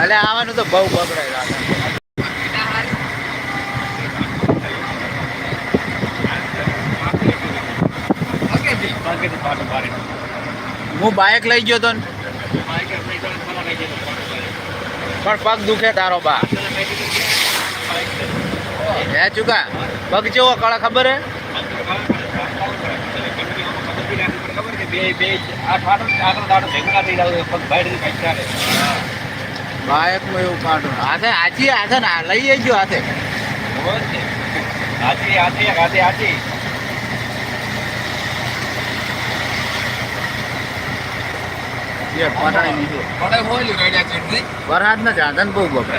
એટલે આવવાનું તો બહુ બગડે. હું બાઇક લઈ ગયો તો ને પણ પગ દુખે તારો બા. હે, ચુકા? પગ જેવો કળા ખબર હે? બાઇકમાં એવું કાઢું. હાથે હાથે ને લઈ ગયો હાથે. એ પટાણી નીકળ્યો વરસાદ ના ચાંદન બહુ બગડે.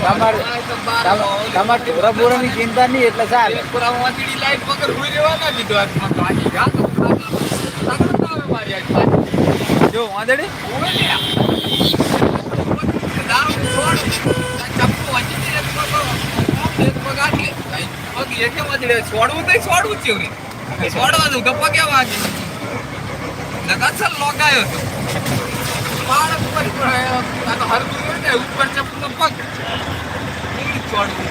તમારે તમારે ઢોરા બોરાની ચિંતા નહીં એટલે ચાલે જો વાંદડી છોડવું તો છોડવું જ છે છોડવાનું ગપ્પા કેવા નકાસર લોકાયો હતો બાળક ઉપર આ તો હરકું હોય ને ઉપર ચપ્પુ પગ કેવી છોડવું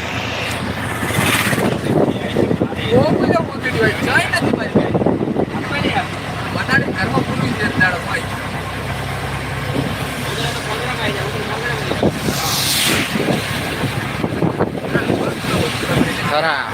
બહુ બધા મોટી હોય જય નથી મારી ભાઈ આપણે બધાને ધર્મ પૂરું છે દાડો ભાઈ ખરા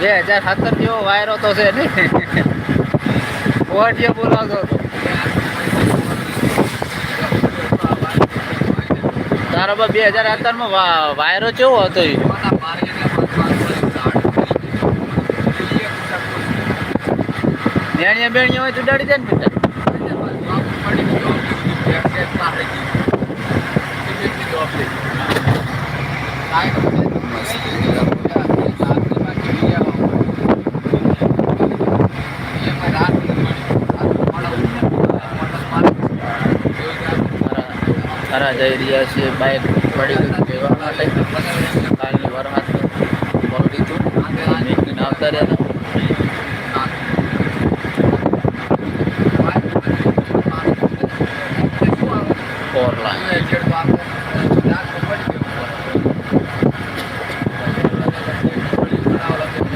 બે હજાર સત્તર જેવો વાયરો તો છે ને. ઓડિયો બોલાવતો હતો. તારો બા બે હજાર સત્તરમાં વા- વાયરો કેવો હતો એ નેણિયા બેણિયા હોય તો ડરી જાય ને બેટા. ખરા ખરા જઈ રહ્યા છે બાઇક પડી ગયું કહેવા માટે કાલની વરસાદ પકડી હતું નીકળીને આવતા રહ્યા હતા. ફોર લાઈન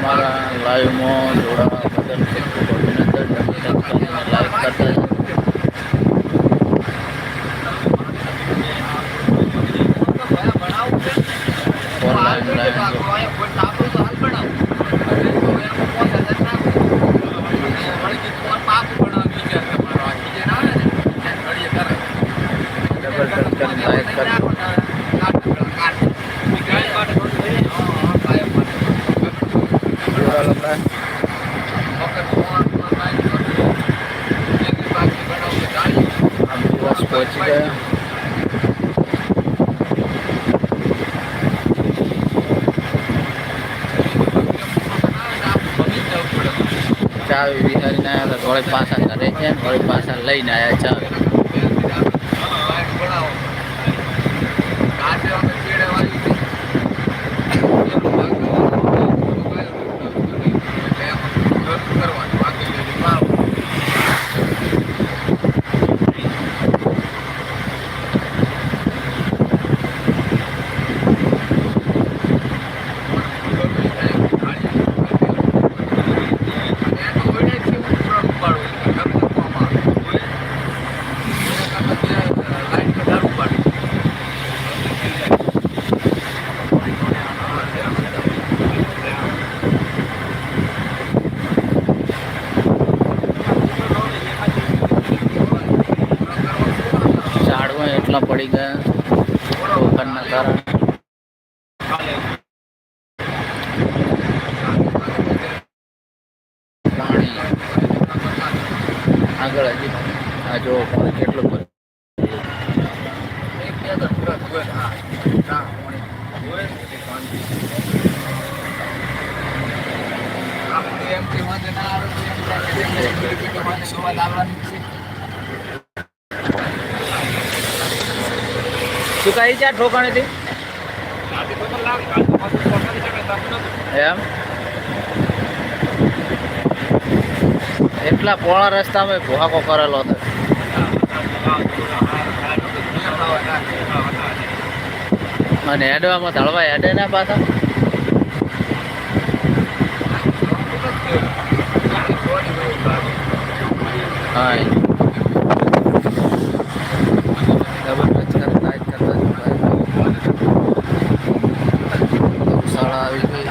મારા લાઈવમાં જોડાવા બદલ પહોંચી ગયા. ચા વિહારીને વળી પાછા કરે છે વળી પાછા લઈને આવ્યા ચાવી. પડી ગયા. ટોકનના કારણે. પાણી આગળ હજી આ જો પાણી કેટલું પડે શું કહી છે ઠોકાણીથી? એમ? એટલા પોળા રસ્તામાં ભોહાકો કરેલો હતો. અને હેડવામાં ધળવા હેડે ના પાછા? હા એ. ડબલ ટચ કરે લાઈટ કરતા જ ભાઈ. ગૌશાળા આવી ગઈ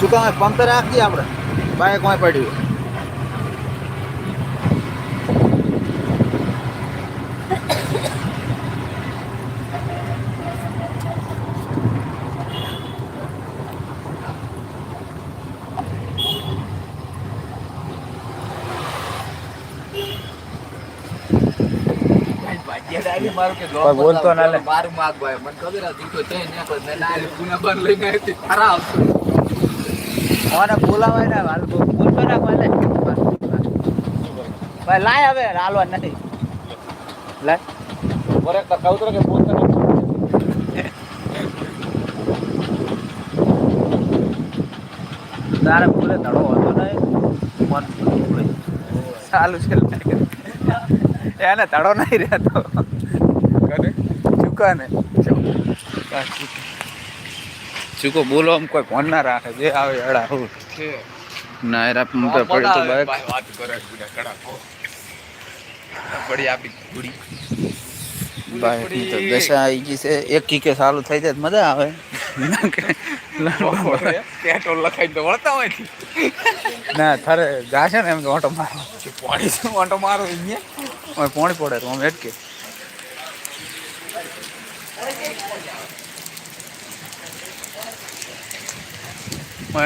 શું રાખીએ આપણે? બાઈક કોઈ પડ્યું કોઈ બોલતો ના લે. મારું માગ ભાઈ. મને ખબર હતી તો છે ને કોઈ મેં ના ગુના પર લઈને આવી ખરા આવશે. ઓને બોલાવાય ને હાલ બોલતો ના કોઈ ભાઈ લાય હવે હાલવા નથી. લાય. બરે કઉતરો કે બોલતો નહીં તારે બોલે ધડો હતો નહીં. મન. ચાલુ છે લાગે. એને તડો નહીં રહેતો. કરે ચૂકા. ને ચૂકો બોલો આમ કોઈ ફોન ના રાખે. જે આવે અડા હું. ના એરા પડ્યું હતું બાઈક. વાત કરે કડાકો પડી આપી ગુડી. બાઈકની તો દશા આવી ગઈ છે. એક કીકે ચાલુ થઈ જાય તો મજા આવે. પેટ્રોલ લખાઈને તો વળતા હોય ના થારે જાશે ને એમ ઓટો મારો. પાણી વાંટો મારો અહીંયા. પોણી પડે તો આમ એટકે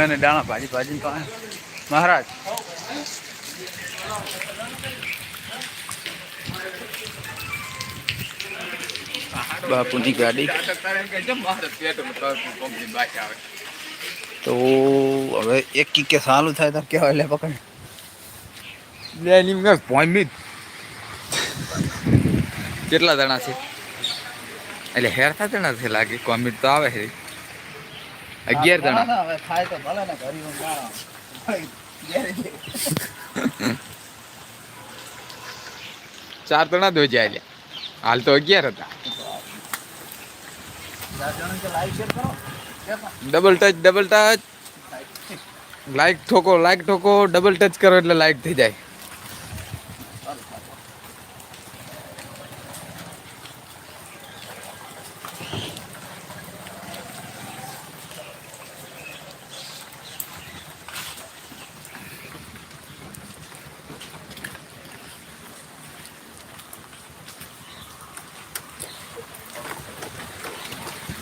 એને દાણા ભાજી ભાજી તો મહારાજ. બાપુની ગાડી તારે એમ કે જેમ મારે પેટ્રોલ પંપની બાકી આવે તો હવે એક કીકે ચાલુ થાય તો કેવાય લે પકડ લે નિમ કે પોઈન્ટ કેટલા જણા છે? એટલે હેરતા જણા છે લાગે કોમેન્ટ તો આવે છે. અગિયાર જણા હવે થાય તો ભલે ને ઘરી ચાર જણા દો જાય લે હાલ તો અગિયાર હતા. Double touch double touch like ઠોકો like ઠોકો ડબલ ટચ કરો એટલે લાઈક થઈ જાય.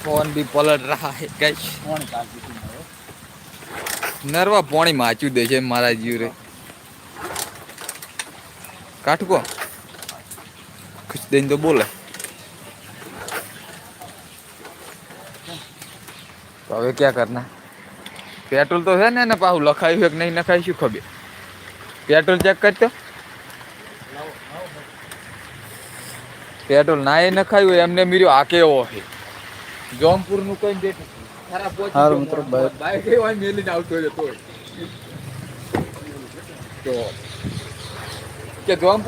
फोन भी पलट रहा है गाइस કોણ કાઢી તું હવે? નરવા પોણી માચ્યું દે છે મારા જીવ રે કાઠકો ખુશ દઈને તો બોલે તો હવે ક્યાં કરના પેટ્રોલ તો છે ને એને પાછું લખાયું છે કે નહીં લખાયું શું ખબર પેટ્રોલ ચેક કરતો પેટ્રોલ ના એ નખાયું હોય એમને મીર્યો આ કેવો છે જોમપુરનું કઈ દેખ ખરાબ પહોંચી હારું મિત્રો. બાય. બાઈક એવા મેલીને આવતો હતો તો કે જોમપુર